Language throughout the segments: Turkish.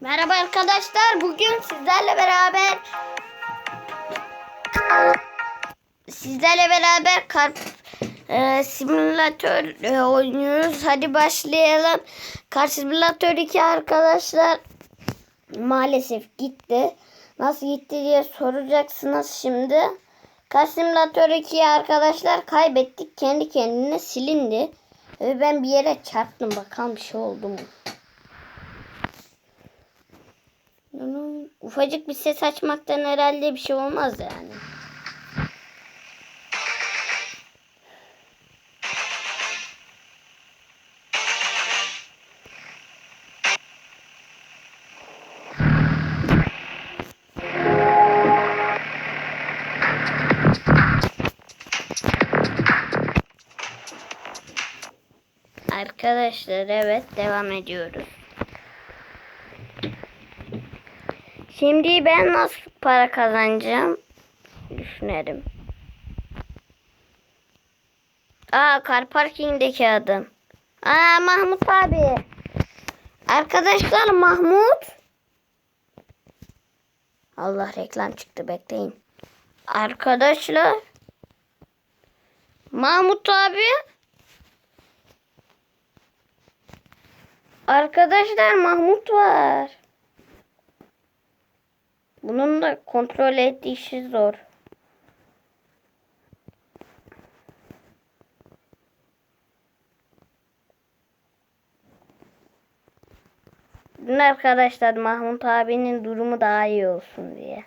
Merhaba arkadaşlar. Bugün sizlerle beraber sizlerle beraber kar e, simülatör e, oynuyoruz. Hadi başlayalım. Kar simülatör 2 arkadaşlar maalesef gitti. Nasıl gitti diye soracaksınız şimdi. Kar simülatör 2 arkadaşlar kaybettik. Kendi kendine silindi. Ve ben bir yere çarptım. Bakalım bir şey oldu mu? Ufacık bir ses açmaktan herhalde bir şey olmaz yani. Arkadaşlar evet devam ediyoruz. Şimdi ben nasıl para kazanacağım? Düşünelim. Aa kar parkingdeki adam. Aa Mahmut abi. Arkadaşlar Mahmut. Allah reklam çıktı bekleyin. Arkadaşlar. Mahmut abi. Arkadaşlar Mahmut var. Bunun da kontrol ettiği işi zor. Dün arkadaşlar Mahmut abinin durumu daha iyi olsun diye.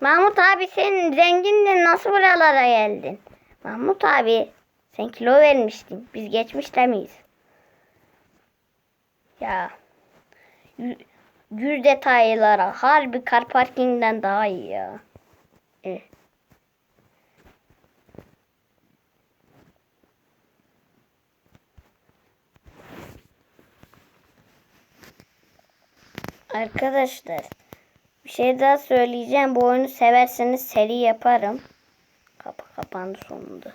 Mahmut abi sen zengindin nasıl buralara geldin? Mahmut abi sen kilo vermiştin. Biz geçmişte miyiz? Ya. Gür detaylara harbi kar parkingden daha iyi ya. Eh. Arkadaşlar bir şey daha söyleyeceğim. Bu oyunu severseniz seri yaparım. Kapı kapandı sonunda.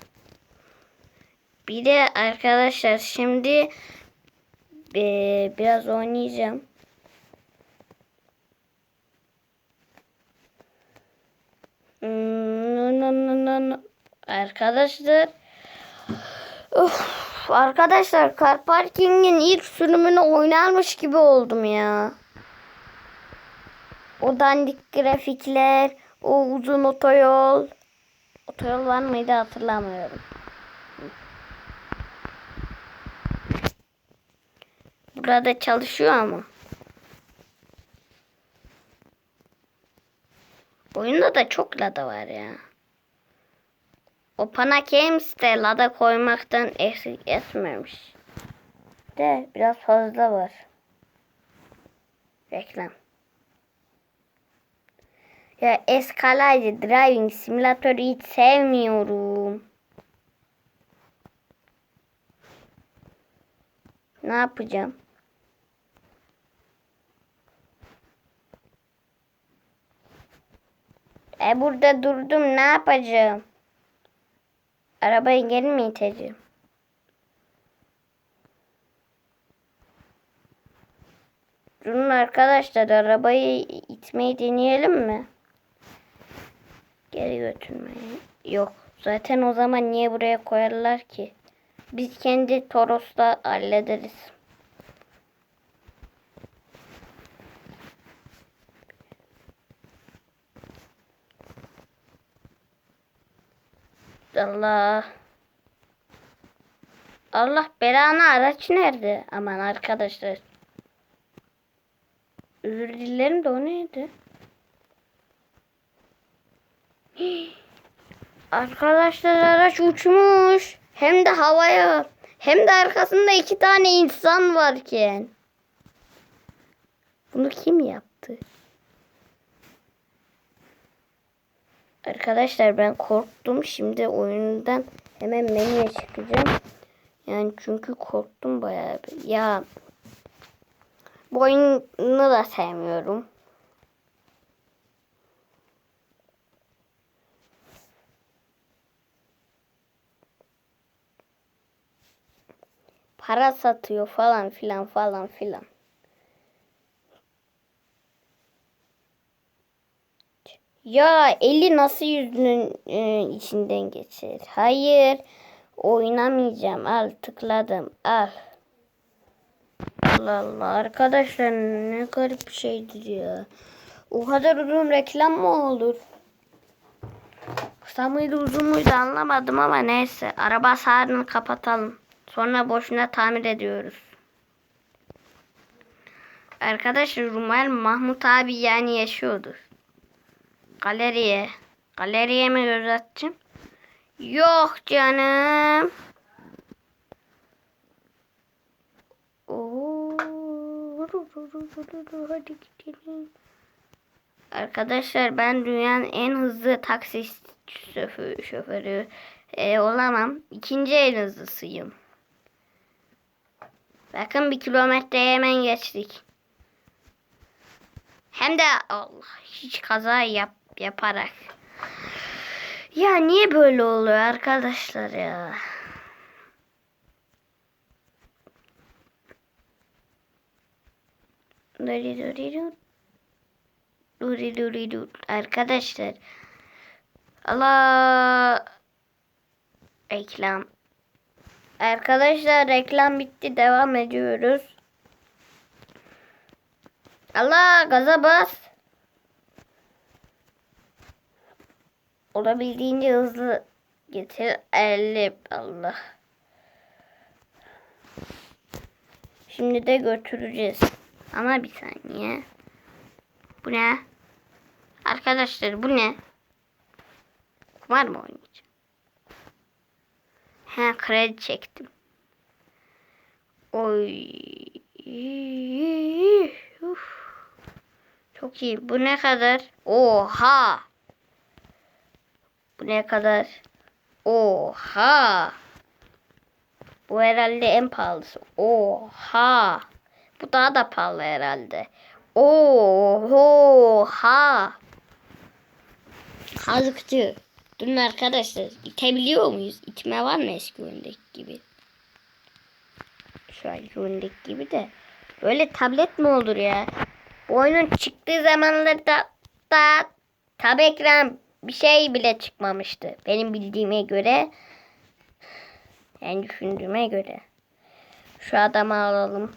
Bir de arkadaşlar şimdi biraz oynayacağım. Hmm, Arkadaşlar Of, arkadaşlar Car Parking'in ilk sürümünü oynarmış gibi oldum ya. O dandik grafikler, o uzun otoyol. Otoyol var mıydı hatırlamıyorum. Burada çalışıyor ama. Oyunda da çok lada var ya. O Pana Games'te lada koymaktan eksik etmemiş. De biraz fazla var. Reklam. Ya Escalade Driving Simulator'ı hiç sevmiyorum. Ne yapacağım? E burada durdum ne yapacağım? Arabayı geri mi iteceğim? Durun arkadaşlar arabayı itmeyi deneyelim mi? Geri götürmeyi. Yok. Zaten o zaman niye buraya koyarlar ki? Biz kendi Toros'ta hallederiz. Allah. Allah belanı araç nerede? Aman arkadaşlar. Özür dilerim de o neydi? Arkadaşlar araç uçmuş. Hem de havaya. Hem de arkasında iki tane insan varken. Bunu kim yaptı? Arkadaşlar ben korktum. Şimdi oyundan hemen menüye çıkacağım. Yani çünkü korktum bayağı. Bir. Ya bu oyunu da sevmiyorum. para satıyor falan filan falan filan. Ya eli nasıl yüzünün e, içinden geçer? Hayır. Oynamayacağım. Al tıkladım. Al. Allah Allah. Arkadaşlar ne garip bir şeydir ya. O kadar uzun reklam mı olur? Kısa mıydı uzun muydu anlamadım ama neyse. Araba hasarını kapatalım. Sonra boşuna tamir ediyoruz. Arkadaşlar umarım Mahmut abi yani yaşıyordur. Galeriye. Galeriye mi göz atacağım? Yok canım. Oo. Hadi gidelim. Arkadaşlar ben dünyanın en hızlı taksi şoförü, şoförü e, olamam. İkinci en hızlısıyım. Bakın bir kilometre hemen geçtik. Hem de Allah hiç kaza yap, yaparak. Ya niye böyle oluyor arkadaşlar ya? Duri duri dur. Duri duri dur. Arkadaşlar. Allah. Reklam. Arkadaşlar reklam bitti. Devam ediyoruz. Allah gaza bas. Olabildiğince hızlı getir. 50 Allah. Şimdi de götüreceğiz. Ama bir saniye. Bu ne? Arkadaşlar bu ne? Kumar mı oynayacağım? He kredi çektim. Oy. Uf. Çok iyi. Bu ne kadar? Oha. Bu ne kadar? Oha. Bu herhalde en pahalısı. Oha. Bu daha da pahalı herhalde. Oha. Kazıkçı. Durun arkadaşlar. İtebiliyor muyuz? İtme var mı eski oyundaki gibi? Şu an oyundaki gibi de. Böyle tablet mi olur ya? Bu oyunun çıktığı zamanlarda da tab ekran bir şey bile çıkmamıştı. Benim bildiğime göre. Yani düşündüğüme göre. Şu adamı alalım.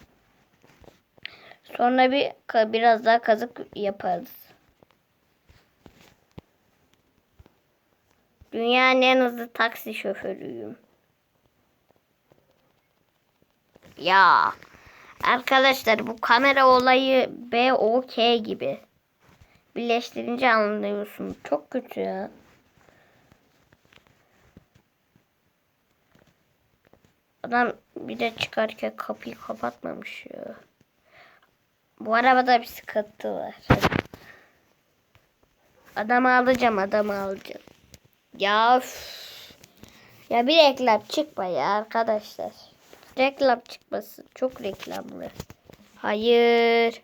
Sonra bir biraz daha kazık yaparız. Dünyanın en hızlı taksi şoförüyüm. Ya arkadaşlar bu kamera olayı BOK gibi. Birleştirince anlıyorsun. Çok kötü ya. Adam bir de çıkarken kapıyı kapatmamış ya. Bu arabada bir sıkıntı var. Adamı alacağım, adamı alacağım. Ya üf. Ya bir reklam çıkma ya arkadaşlar. Reklam çıkmasın. Çok reklamlı. Hayır.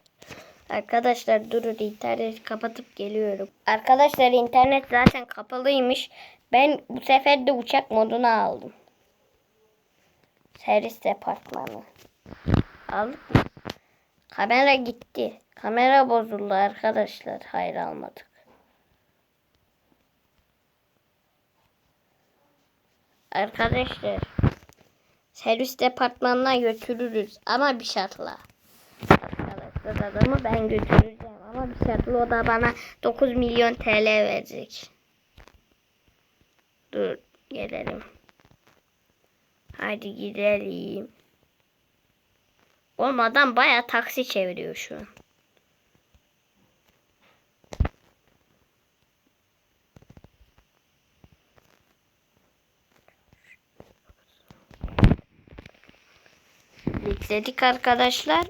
Arkadaşlar durun interneti kapatıp geliyorum. Arkadaşlar internet zaten kapalıymış. Ben bu sefer de uçak modunu aldım. Servis departmanı. Aldık mı? Kamera gitti. Kamera bozuldu arkadaşlar. Hayır almadık. Arkadaşlar servis departmanına götürürüz ama bir şartla. Arkadaşlar adamı ben götüreceğim ama bir şartla o da bana 9 milyon TL verecek. Dur gelelim. Hadi gidelim. Oğlum adam baya taksi çeviriyor şu an. Bekledik arkadaşlar.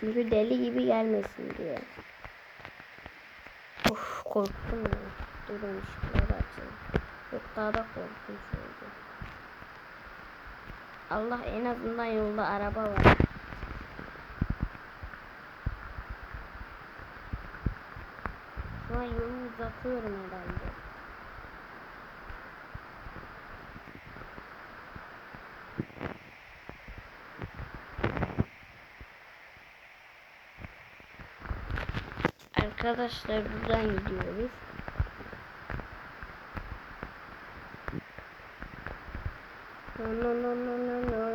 Çünkü deli gibi gelmesin diye. Of korktum ya. Durun işte bakayım. Yok daha da korkunç oldu. Allah en azından yolda araba var. Şu an yolu uzatıyorum herhalde. Arkadaşlar buradan gidiyoruz. No no no no no no.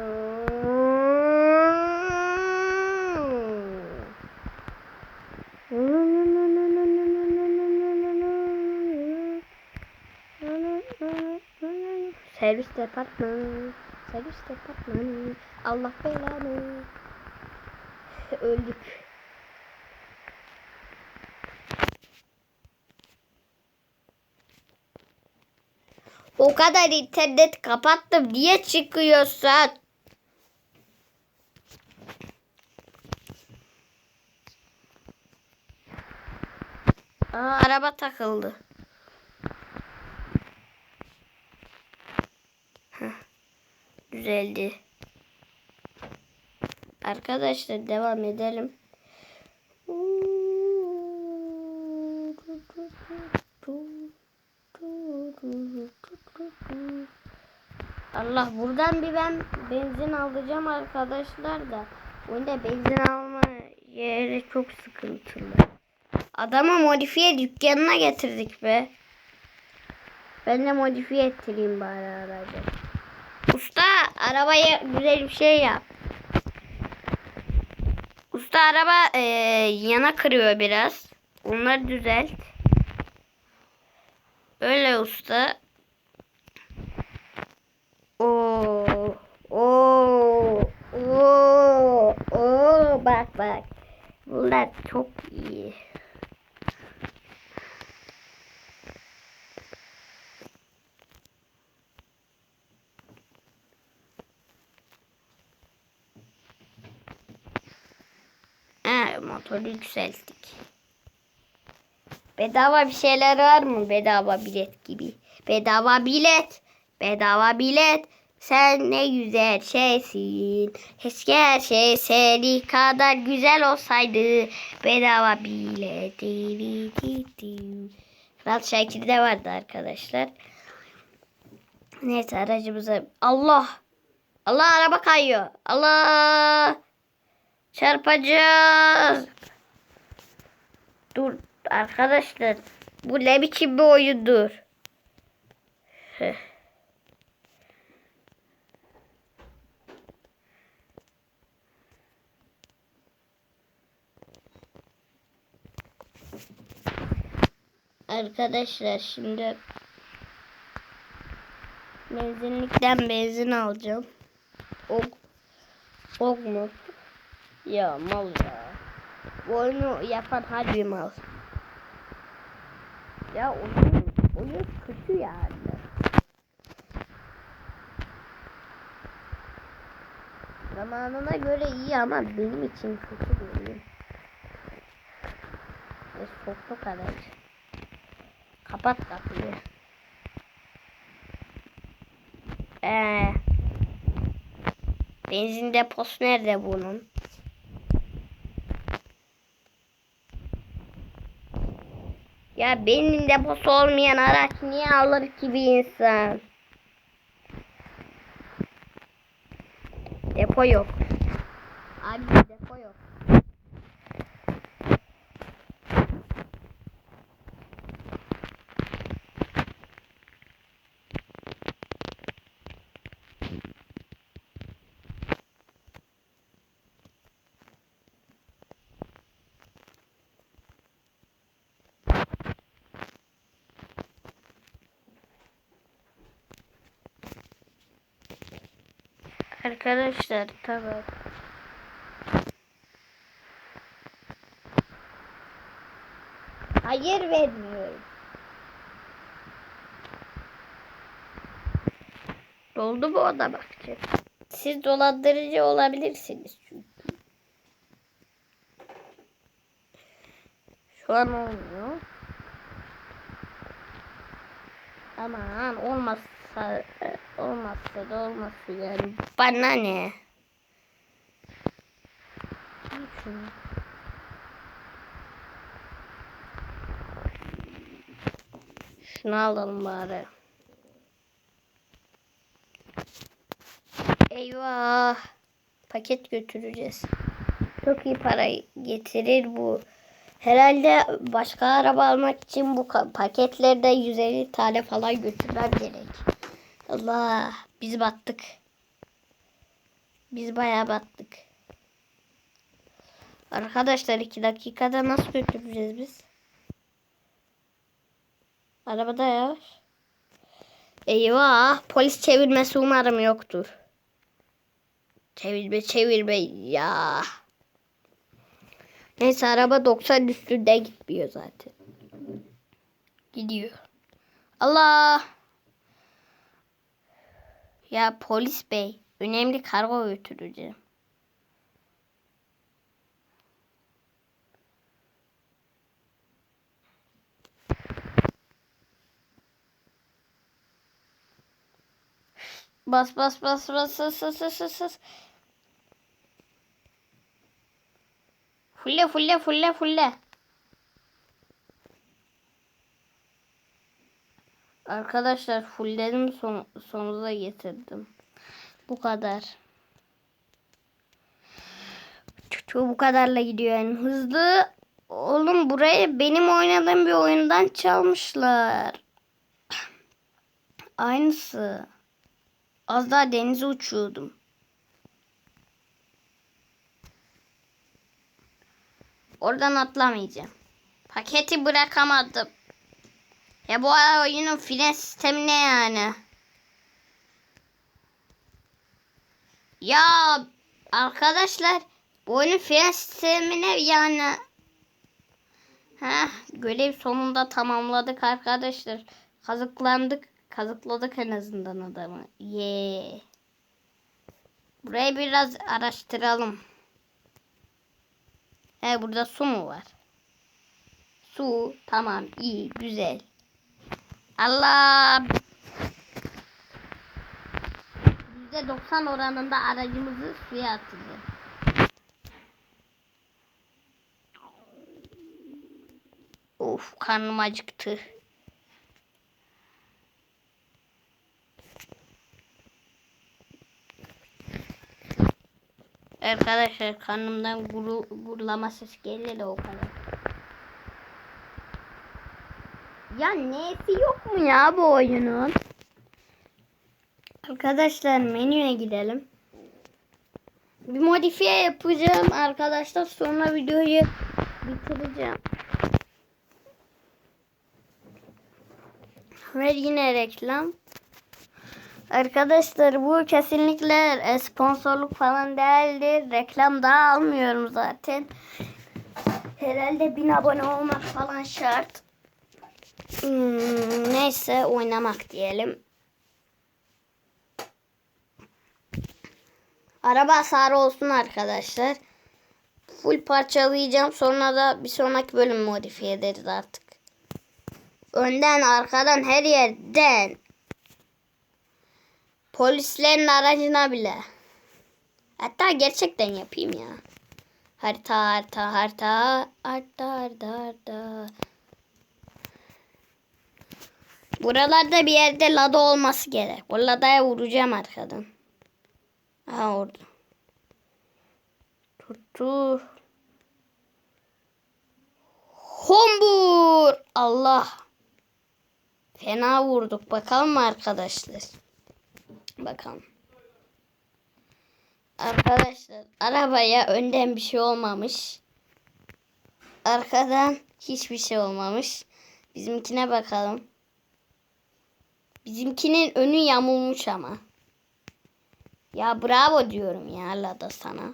Servis departmanı. Servis departmanı. Allah belanı. Öldük. O kadar internet kapattım. Niye çıkıyorsun? Aa, araba takıldı. Heh, Düzeldi. Arkadaşlar devam edelim. Allah buradan bir ben benzin alacağım arkadaşlar da. Bunda benzin alma yeri çok sıkıntılı. Adamı modifiye dükkanına getirdik be. Ben de modifiye ettireyim bari aracı. Usta arabaya güzel bir şey yap. Usta araba e, yana kırıyor biraz. Onları düzelt. Öyle usta. Oo, oo, oo, oo, bak. Bunlar çok iyi. Ha, motoru yükselttik. Bedava bir şeyler var mı? Bedava bilet gibi. Bedava bilet. Bedava bilet. Sen ne güzel şeysin. Keşke her şey seni kadar güzel olsaydı. Bedava di. Kral Şakir de vardı arkadaşlar. Neyse aracımıza. Allah. Allah araba kayıyor. Allah. Çarpacağız. Dur arkadaşlar. Bu ne biçim bir oyundur? Heh. Arkadaşlar şimdi benzinlikten benzin alacağım. Ok, ok mu? Ya mal ya. Oyunu yapan harbi mal. Ya oyun, oyun kötü yani. Zamanına göre iyi ama benim için kötü bir oyun. Ve soktu kadar. Kapat kapıyı. Ee, benzin deposu nerede bunun? Ya benim deposu olmayan araç niye alır ki bir insan? Depo yok. Abi depo yok. Arkadaşlar tamam. Hayır vermiyorum. Doldu bu oda bakacak. Siz dolandırıcı olabilirsiniz çünkü. Şu an olmuyor. Aman olmazsa olmazsa da olmazsa yani bana ne? Şunu. Şunu alalım bari. Eyvah. Paket götüreceğiz. Çok iyi para getirir bu. Herhalde başka araba almak için bu paketlerde 150 tane falan götürmem gerek. Allah biz battık. Biz bayağı battık. Arkadaşlar iki dakikada nasıl götüreceğiz biz? Arabada yavaş. Eyvah polis çevirmesi umarım yoktur. Çevirme çevirme ya. Neyse araba 90 üstünde gitmiyor zaten. Gidiyor. Allah. Ya polis bey. Önemli kargo götüreceğim. Bas bas bas bas bas bas bas bas bas. Fulle fulle fulle fulle. Arkadaşlar fulledim son, sonuza getirdim. Bu kadar. Bu kadarla gidiyor yani hızlı. Oğlum burayı benim oynadığım bir oyundan çalmışlar. Aynısı. Az daha denize uçuyordum. Oradan atlamayacağım. Paketi bırakamadım. Ya bu oyunun fren sistemi ne yani? Ya arkadaşlar bu oyunun fren sistemi ne yani? Heh, görev sonunda tamamladık arkadaşlar. Kazıklandık. Kazıkladık en azından adamı. Ye. Burayı biraz araştıralım. He burada su mu var? Su tamam iyi güzel. Allah. %90 oranında aracımızı suya atacağız. Of karnım acıktı. Arkadaşlar karnımdan guru, gurulama sesi geldi de o kadar. Ya nesi yok mu ya bu oyunun? Arkadaşlar menüye gidelim. Bir modifiye yapacağım arkadaşlar. Sonra videoyu bitireceğim. Ve yine reklam. Arkadaşlar bu kesinlikle e, sponsorluk falan değildir. Reklam daha almıyorum zaten. Herhalde bin abone olmak falan şart. Hmm, neyse oynamak diyelim. Araba hasarı olsun arkadaşlar. Full parçalayacağım. Sonra da bir sonraki bölüm modifiye ederiz artık. Önden, arkadan, her yerden. Polislerin aracına bile. Hatta gerçekten yapayım ya. Harita, harita, harita, harita, harita, harita. Buralarda bir yerde lada olması gerek. O ladaya vuracağım arkadan. Ha orada. Tuttu. Hombur. Allah. Fena vurduk. Bakalım arkadaşlar? Bakalım. Arkadaşlar arabaya önden bir şey olmamış. Arkadan hiçbir şey olmamış. Bizimkine bakalım. Bizimkinin önü yamulmuş ama. Ya bravo diyorum ya Lada sana.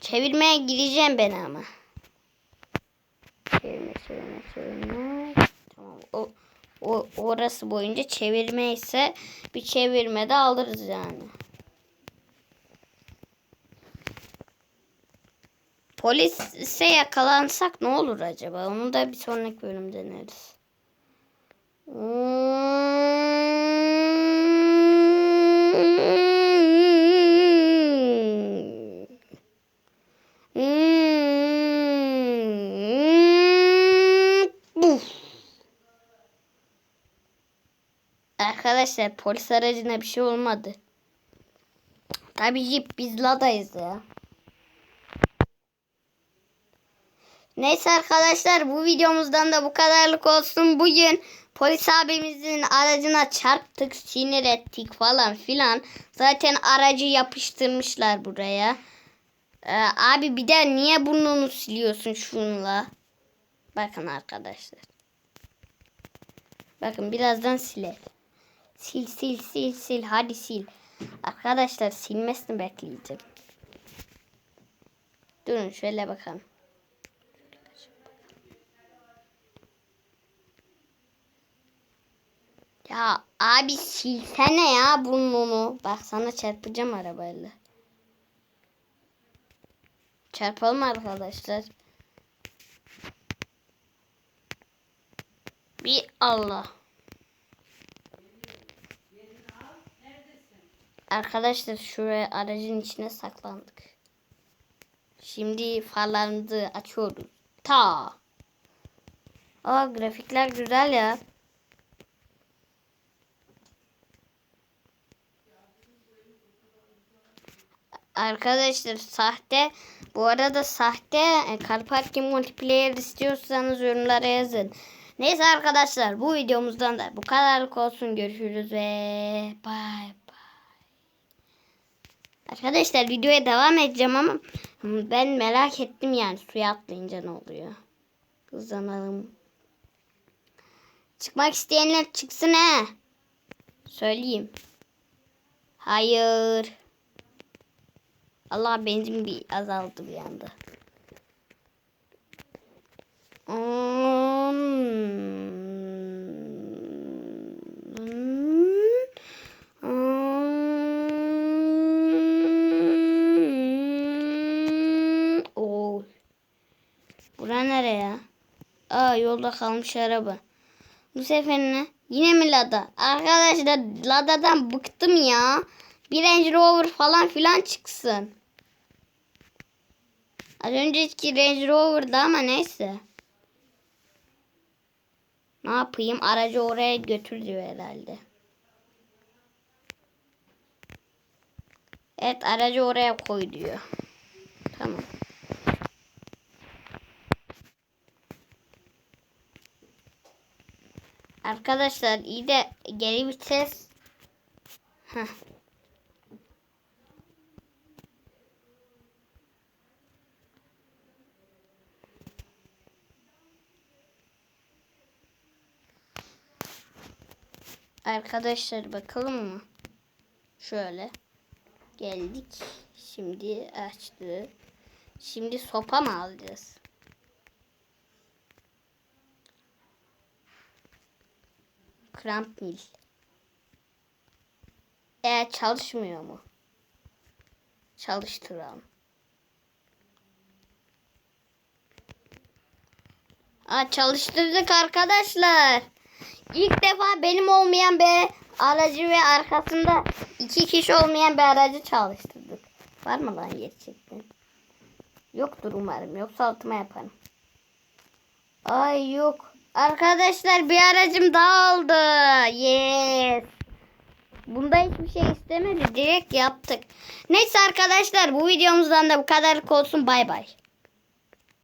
Çevirmeye gireceğim ben ama. Çevirme çevirme çevirme. Tamam o, o orası boyunca çevirme ise bir çevirme de alırız yani. Polise yakalansak ne olur acaba? Onu da bir sonraki bölüm deneriz. Arkadaşlar polis aracına bir şey olmadı. Tabii ki biz ladayız ya. Neyse arkadaşlar bu videomuzdan da bu kadarlık olsun. Bugün polis abimizin aracına çarptık, sinir ettik falan filan. Zaten aracı yapıştırmışlar buraya. Ee, abi bir de niye burnunu siliyorsun şunla? Bakın arkadaşlar. Bakın birazdan siler. Sil sil sil sil hadi sil. Arkadaşlar silmesini bekleyeceğim. Durun şöyle bakalım. Ya abi silsene ya burnunu. Bak sana çarpacağım arabayla. Çarpalım arkadaşlar. Bir Allah. Arkadaşlar şuraya aracın içine saklandık. Şimdi farlarımızı açıyoruz. Ta. Aa grafikler güzel ya. Arkadaşlar sahte bu arada sahte e, Car Parking Multiplayer istiyorsanız yorumlara yazın. Neyse arkadaşlar bu videomuzdan da bu kadarlık olsun. Görüşürüz ve bay bay. Arkadaşlar videoya devam edeceğim ama ben merak ettim yani suya atlayınca ne oluyor. Hızlanalım. Çıkmak isteyenler çıksın he. Söyleyeyim. Hayır. Allah benzin bir azaldı bir anda. Oo. Bura nereye? Aa yolda kalmış araba. Bu sefer ne? Yine mi Lada? Arkadaşlar Lada'dan bıktım ya. Bir Range Rover falan filan çıksın. Az önceki Range Rover'dı ama neyse. Ne yapayım? Aracı oraya götür diyor herhalde. Evet aracı oraya koy diyor. Tamam. Arkadaşlar iyi de geri vites. Heh. Arkadaşlar bakalım mı? Şöyle. Geldik. Şimdi açtı. Şimdi sopa mı alacağız? Kramp mil. E çalışmıyor mu? Çalıştıralım. Aa, çalıştırdık arkadaşlar. İlk defa benim olmayan bir aracı ve arkasında iki kişi olmayan bir aracı çalıştırdık. Var mı lan gerçekten? Yoktur umarım. Yoksa altıma yaparım. Ay yok. Arkadaşlar bir aracım daha oldu. Yes. Bunda hiçbir şey istemedi. Direkt yaptık. Neyse arkadaşlar bu videomuzdan da bu kadar olsun. Bay bay.